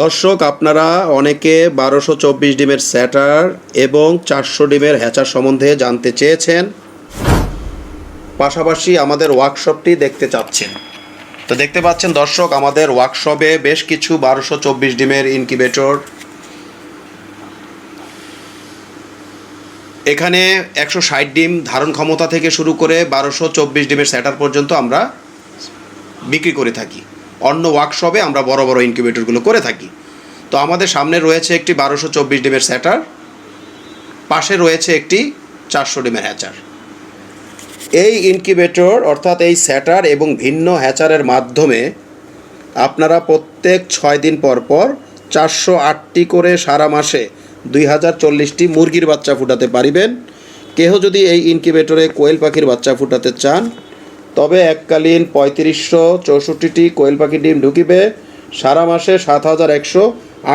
দর্শক, আপনারা অনেকে বারোশো চব্বিশ ডিমের স্যাটার এবং চারশো ডিমের হ্যাচার সম্বন্ধে জানতে চেয়েছেন। পাশাপাশি আমাদের ওয়ার্কশপটি দেখতে চাচ্ছেন। তো দেখতে পাচ্ছেন দর্শক, আমাদের ওয়ার্কশপে বেশ কিছু বারোশো চব্বিশ ডিমের ইনকিউবেটর এখানে একশো ষাট ডিম ধারণ ক্ষমতা থেকে শুরু করে বারোশো চব্বিশ ডিমের স্যাটার পর্যন্ত আমরা বিক্রি করে থাকি। অন্য ওয়ার্কশপে আমরা বড় বড় ইনকিউবেটরগুলো করে থাকি। তো আমাদের সামনে রয়েছে একটি বারোশো চব্বিশ ডিমের স্যাটার পাশে রয়েছে একটি চারশো ডিমের হ্যাচার এই ইনকিউবেটর অর্থাৎ এই স্যাটার এবং ভিন্ন হ্যাচারের মাধ্যমে আপনারা প্রত্যেক ছয় দিন পর পর চারশো আটটি করে সারা মাসে দুই হাজার চল্লিশটি মুরগির বাচ্চা ফুটাতে পারিবেন। কেহ যদি এই ইনকিউবেটরে কোয়েল পাখির বাচ্চা ফুটাতে চান তবে এককালীন পঁয়ত্রিশশো চৌষট্টিটি কোয়েল পাখির ডিম ঢুকিবে। সারা মাসে সাত হাজার একশো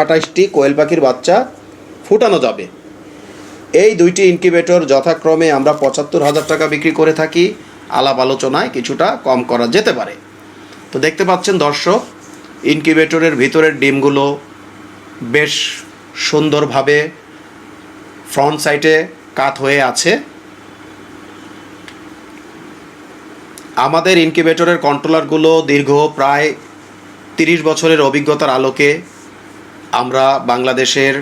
আঠাশটি কোয়েল পাখির বাচ্চা ফুটানো যাবে। এই দুইটি ইনকিউবেটর যথাক্রমে আমরা পঁচাত্তর হাজার টাকা বিক্রি করে থাকি। আলাপ আলোচনায় কিছুটা কম করা যেতে পারে। তো দেখতে পাচ্ছেন দর্শক, ইনকিউবেটরের ভিতরের ডিমগুলো বেশ সুন্দরভাবে ফ্রন্ট সাইডে কাত হয়ে আছে। আমাদের ইনকিউবেটরের কন্ট্রোলারগুলো দীর্ঘ প্রায় তিরিশ বছরের অভিজ্ঞতার আলোকে আমরা বাংলাদেশের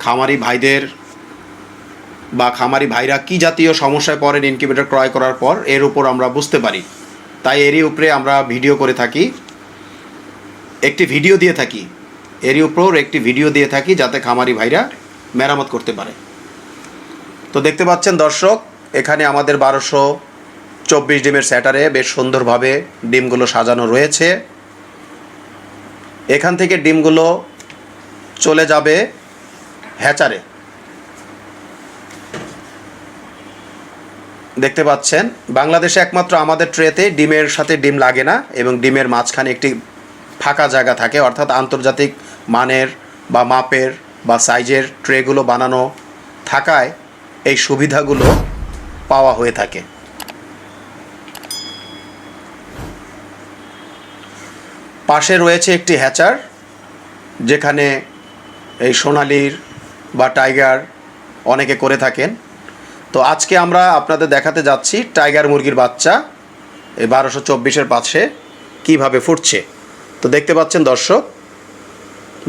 খামারি ভাইদের বা খামারি ভাইরা কি জাতীয় সমস্যায় পড়েন ইনকিউবেটর ক্রয় করার পর, এর উপর আমরা বুঝতে পারি। তাই এরই উপরে আমরা ভিডিও করে থাকি। একটি ভিডিও দিয়ে থাকি। এরই উপর একটি ভিডিও দিয়ে থাকি যাতে খামারি ভাইরা মেরামত করতে পারে। তো দেখতে পাচ্ছেন দর্শক, এখানে আমাদের বারোশো চব্বিশ ডিমের স্যাটারে বেশ সুন্দরভাবে ডিমগুলো সাজানো রয়েছে। এখান থেকে ডিমগুলো চলে যাবে হ্যাচারে। দেখতে পাচ্ছেন, বাংলাদেশে একমাত্র আমাদের ট্রেতে ডিমের সাথে ডিম লাগে না এবং ডিমের মাঝখানে একটি ফাঁকা জায়গা থাকে, অর্থাৎ আন্তর্জাতিক মানের বা মাপের বা সাইজের ট্রেগুলো বানানো থাকায় এই সুবিধাগুলো পাওয়া হয়ে থাকে। পাশে রয়েছে একটি হ্যাচার, যেখানে এই সোনালির বা টাইগার অনেকে করে থাকেন। তো আজকে আমরা আপনাদের দেখাতে যাচ্ছি টাইগার মুরগির বাচ্চা এই বারোশো চব্বিশের পাশে কীভাবে ফুটছে। তো দেখতে পাচ্ছেন দর্শক,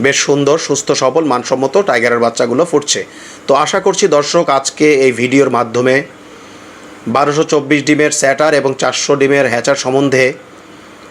বেশ সুন্দর, সুস্থ, সবল, মানসম্মত টাইগারের বাচ্চাগুলো ফুটছে। তো আশা করছি দর্শক, আজকে এই ভিডিওর মাধ্যমে বারোশো চব্বিশ ডিমের স্যাটার এবং চারশো ডিমের হ্যাচার সম্বন্ধে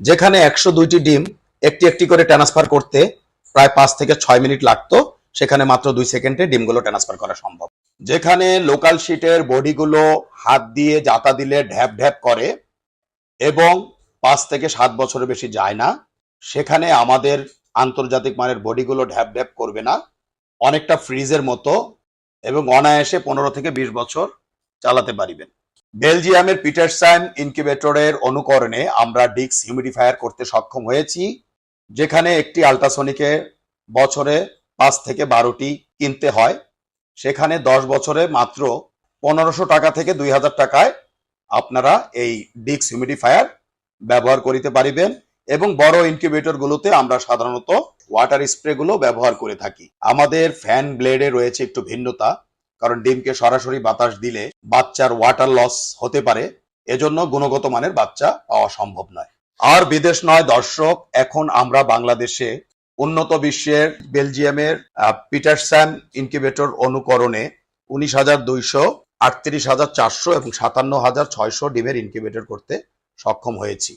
যেখানে একশো দুইটি ডিম একটি একটি করে ট্রান্সফার করতে প্রায় পাঁচ থেকে ছয় মিনিট লাগতো, সেখানে মাত্র দুই সেকেন্ডে ডিমগুলো ট্রান্সফার করা সম্ভব। যেখানে লোকাল শিটের বডিগুলো হাত দিয়ে জাতা দিলে ঢ্যাপ ঢ্যাপ করে এবং পাঁচ থেকে সাত বছরের বেশি যায় না, সেখানে আমাদের আন্তর্জাতিক মানের বডিগুলো ঢ্যাপ ঢ্যাপ করবে না, অনেকটা ফ্রিজের মতো এবং অনায়াসে পনেরো থেকে বিশ বছর চালাতে পারিবেন। বেলজিয়ামের পিটারসাইম ইনকিউবেটরের অনুকরণে আমরা ডিক্স হিউমিডিফায়ার করতে সক্ষম হয়েছি, যেখানে একটি আল্ট্রাসনিকে বছরে পাঁচ থেকে বারোটি কিনতে হয়। সেখানে দশ বছরে মাত্র পনেরোশো টাকা থেকে দুই হাজার টাকায় আপনারা এই ডিক্স হিউমিডিফায়ার ব্যবহার করিতে পারিবেন এবং বড় ইনকিউবেটর গুলোতে আমরা সাধারণত ওয়াটার স্প্রে গুলো ব্যবহার করে থাকি। আমাদের ফ্যান ব্লেডে রয়েছে একটু ভিন্নতা কারণ ডিমকে সরাসরি বাতাস দিলে বাচ্চার ওয়াটার লস হতে পারে, এজন্য গুণগত মানের বাচ্চা পাওয়া সম্ভব নয়। আর বিদেশ নয়, দর্শক, এখন আমরা বাংলাদেশে উন্নত বিশ্বের বেলজিয়ামের পিটারস্যাম ইনকিউবেটর অনুকরণে উনিশ হাজার দুইশো আটত্রিশ হাজার চারশো এবং সাতান্ন হাজার ছয়শো ডিমের ইনকিউবেটর করতে সক্ষম হয়েছি।